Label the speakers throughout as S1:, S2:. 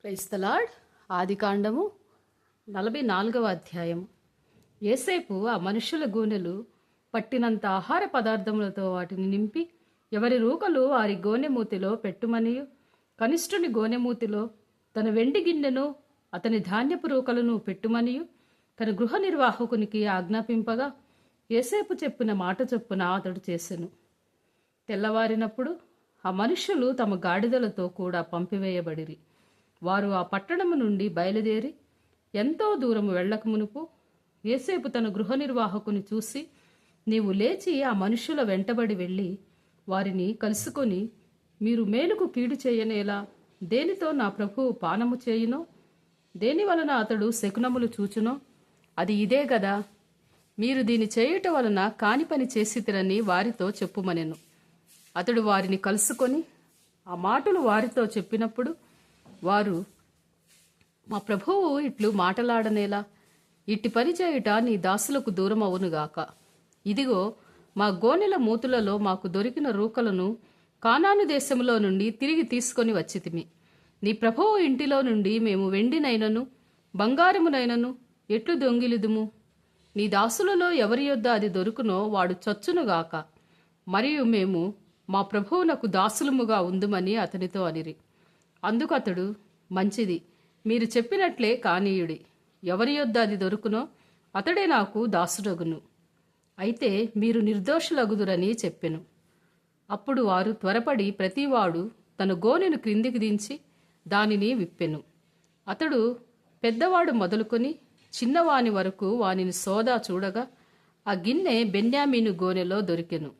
S1: క్రైస్తలాడ్ ఆదికాండము నలభై నాలుగవ అధ్యాయం. ఏసేపు ఆ మనుషుల గోనెలు పట్టినంత ఆహార పదార్థములతో వాటిని నింపి ఎవరి రూకలు వారి గోనెమూతిలో పెట్టుమనియు. కనిష్ఠుని గోనెమూతిలో తన వెండి గిన్నెను అతని ధాన్యపు రూకలను పెట్టుమనియు. తన గృహ నిర్వాహకునికి ఆజ్ఞాపింపగా ఏసేపు చెప్పిన మాట చొప్పున అతడు చేసెను. తెల్లవారినప్పుడు ఆ మనుషులు తమ గాడిదలతో కూడా పంపివేయబడిరి. వారు ఆ పట్టణము నుండి బయలుదేరి ఎంతో దూరము వెళ్ళక మునుపు ఏసేపు తన గృహ నిర్వాహకుని చూసి నీవు లేచి ఆ మనుషుల వెంటబడి వెళ్ళి వారిని కలుసుకొని మీరు మేలుకు కీడు చేయనేలా దేనితో నా ప్రభువు పానము చేయునో దేని వలన అతడు శకునములు చూచునో అది ఇదే గదా. మీరు దీని చేయుట వలన కాని పని చేసితిరని వారితో చెప్పుమనెను. అతడు వారిని కలుసుకొని ఆ మాటలు వారితో చెప్పినప్పుడు వారు మా ప్రభువు ఇట్లు మాటలాడనేలా ఇట్టి పని చేయుట నీ దాసులకు దూరం అవునుగాక ఇదిగో మా గోనెల మూతులలో మాకు దొరికిన రూకలను కానాను దేశంలో నుండి తిరిగి తీసుకొని వచ్చితిమి. నీ ప్రభువు ఇంటిలో నుండి మేము వెండినైనను బంగారమునైనను ఎట్లు దొంగిలిదుము? నీ దాసులలో ఎవరి యొద్ద అది దొరుకునో వాడు చచ్చునుగాక. మరియు మేము మా ప్రభువునకు దాసులముగా ఉందుమని అతనితో అనిరి. అందుకు అతడు మంచిది. మీరు చెప్పినట్లే కానీయుడి. ఎవరి యొద్ద అది దొరుకునో అతడే నాకు దాసుడగును. అయితే మీరు నిర్దోషులగుదురని చెప్పెను. అప్పుడు వారు త్వరపడి ప్రతివాడు తన గోనెను క్రిందికి దించి దానిని విప్పెను. అతడు పెద్దవాడు మొదలుకొని చిన్నవాని వరకు వానిని సోదా చూడగా ఆ గిన్నె బెన్యామీను గోనెలో దొరికెను.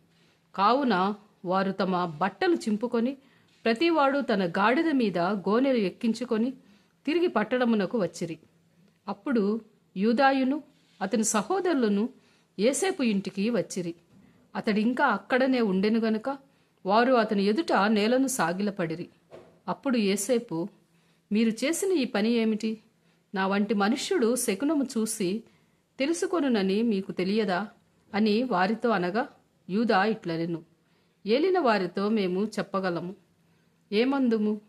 S1: కావున వారు తమ బట్టలు చింపుకొని ప్రతివాడు తన గాడిద మీద గోనెలు ఎక్కించుకొని తిరిగి పట్టణమునకు వచ్చిరి. అప్పుడు యూదాయును అతని సహోదరులను ఏసేపు ఇంటికి వచ్చిరి. అతడింకా అక్కడనే ఉండెను గనుక వారు అతని ఎదుట నేలను సాగిలపడిరి. అప్పుడు ఏసేపు మీరు చేసిన ఈ పని ఏమిటి? నా వంటి మనుష్యుడు శకునము చూసి తెలుసుకొనునని మీకు తెలియదా? అని వారితో అనగా యూదా ఇట్లనెను. ఏలిన వారితో మేము చెప్పగలము. ఏమందుము?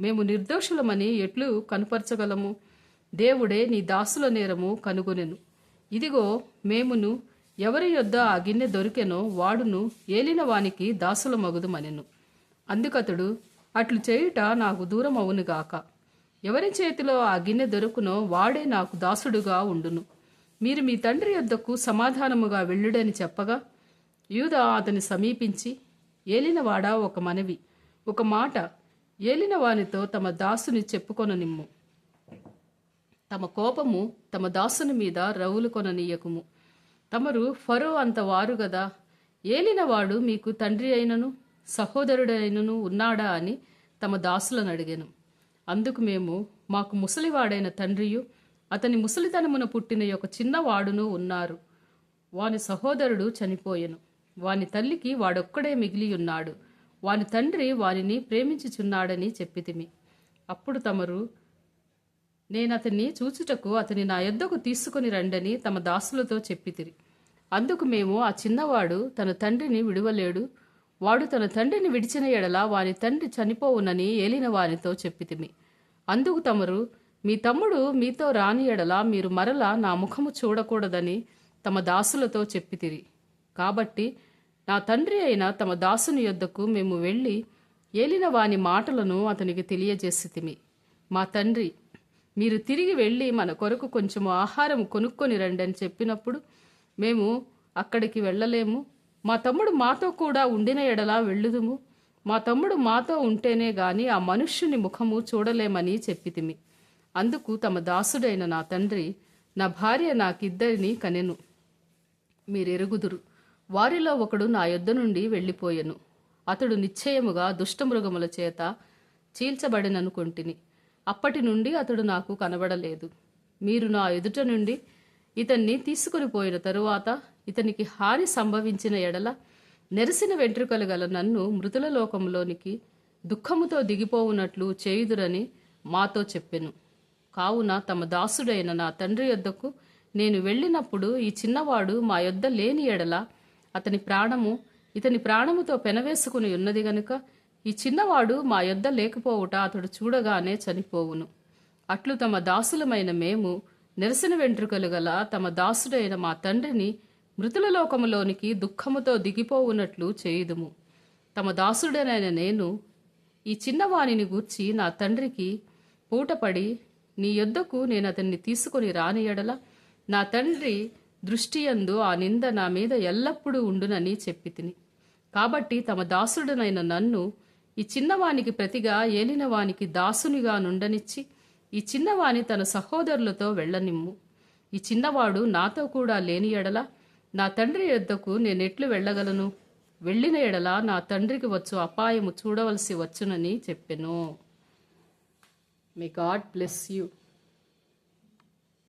S1: మేము నిర్దోషులమని ఎట్లు కనుపరచగలము? దేవుడే నీ దాసుల నేరము కనుగొనెను. ఇదిగో మేమును ఎవరి యొద్ద ఆ గిన్నె దొరికెనో వాడును ఏలిన వానికి దాసుల మగుదుమనెను అందుకతడు అట్లు చేయుట నాకు దూరం అవునుగాక ఎవరి చేతిలో ఆ గిన్నె దొరుకునో వాడే నాకు దాసుడుగా ఉండును. మీరు మీ తండ్రి యొద్దకు సమాధానముగా వెళ్ళుడని చెప్పగా యూదా అతని సమీపించి ఏలినవాడా ఒక మనవి. ఒక మాట ఏలిన వానితో తమ దాసుని చెప్పుకొననిమ్ము. తమ కోపము తమ దాసుని మీద రవులు కొననీయకుము. తమరు ఫరో అంత వారు గదా. ఏలినవాడు మీకు తండ్రి అయినను సహోదరుడైనను ఉన్నాడా అని తమ దాసులను అడిగాను. అందుకు మేము మాకు ముసలివాడైన తండ్రియు అతని ముసలితనమున పుట్టిన ఒక చిన్నవాడును ఉన్నారు. వాని సహోదరుడు చనిపోయెను. వాని తల్లికి వాడొక్కడే మిగిలి ఉన్నాడు వాని తండ్రి వారిని ప్రేమించుచున్నాడని చెప్పితిమి. అప్పుడు తమరు నేను అతన్ని చూచుటకు అతని నా యొద్దకు తీసుకుని రండని తమ దాసులతో చెప్పితిరి. అందుకు మేము ఆ చిన్నవాడు తన తండ్రిని విడువలేడు వాడు తన తండ్రిని విడిచిన ఎడల వాని తండ్రి చనిపోవునని ఏలిన వానితో చెప్పితిమి. అందుకు తమరు మీ తమ్ముడు మీతో రాని ఎడల మీరు మరలా నా ముఖము చూడకూడదని తమ దాసులతో చెప్పితిరి. కాబట్టి నా తండ్రి అయిన తమ దాసుని యొద్దకు మేము వెళ్ళి ఏలిన వాని మాటలను అతనికి తెలియజేసితిమి. మా తండ్రి మీరు తిరిగి వెళ్ళి మన కొరకు కొంచెం ఆహారం కొనుక్కొని రండి అని చెప్పినప్పుడు మేము అక్కడికి వెళ్ళలేము. మా తమ్ముడు మాతో కూడా ఉండిన ఎడలా వెళ్ళుదుము. మా తమ్ముడు మాతో ఉంటేనే గాని ఆ మనుష్యుని ముఖము చూడలేమని చెప్పితిమి. అందుకు తమ దాసుడైన నా తండ్రి నా భార్య నాకిద్దరిని కనెను. మీరెరుగుదురు. వారిలో ఒకడు నా యొద్ద నుండి వెళ్ళిపోయెను. అతడు నిశ్చయముగా దుష్టమృగముల చేత చీల్చబడిననుకొంటిని. అప్పటి నుండి అతడు నాకు కనబడలేదు. మీరు నా ఎదుట నుండి ఇతన్ని తీసుకుని పోయిన తరువాత ఇతనికి హాని సంభవించిన ఎడల నెరసిన వెంట్రుకలు గల నన్ను మృతుల లోకంలోనికి దుఃఖముతో దిగిపోవునట్లు చేయుదురని మాతో చెప్పెను. కావున తమ దాసుడైన నా తండ్రి యొద్దకు నేను వెళ్ళినప్పుడు ఈ చిన్నవాడు మా యొద్ద లేని ఎడల అతని ప్రాణము ఇతని ప్రాణముతో పెనవేసుకుని ఉన్నది గనుక ఈ చిన్నవాడు మా యొద్ద లేకపోవుట అతడు చూడగానే చనిపోవును. అట్లు తమ దాసులమైన మేము నిరసన వెంట్రుకలు గల తమ దాసుడైన మా తండ్రిని మృతుల లోకములోనికి దుఃఖముతో దిగిపోవునట్లు చేయుదుము. తమ దాసుడనైన నేను ఈ చిన్నవానిని గూర్చి నా తండ్రికి పూటపడి నీ యొద్దకు నేను అతన్ని తీసుకొని రాని ఎడల నా తండ్రి దృష్టియందు ఆ నింద నా మీద ఎల్లప్పుడూ ఉండునని చెప్పి తిని. కాబట్టి తమ దాసుడనైన నన్ను ఈ చిన్నవానికి ప్రతిగా ఏలినవానికి దాసునిగా నుండనిచ్చి ఈ చిన్నవాని తన సహోదరులతో వెళ్ళనిమ్ము. ఈ చిన్నవాడు నాతో కూడా లేని ఎడల నా తండ్రి యొద్దకు నేనెట్లు వెళ్ళగలను? వెళ్ళిన ఎడల నా తండ్రికి వచ్చు అపాయము చూడవలసి వచ్చునని చెప్పెను. May God bless you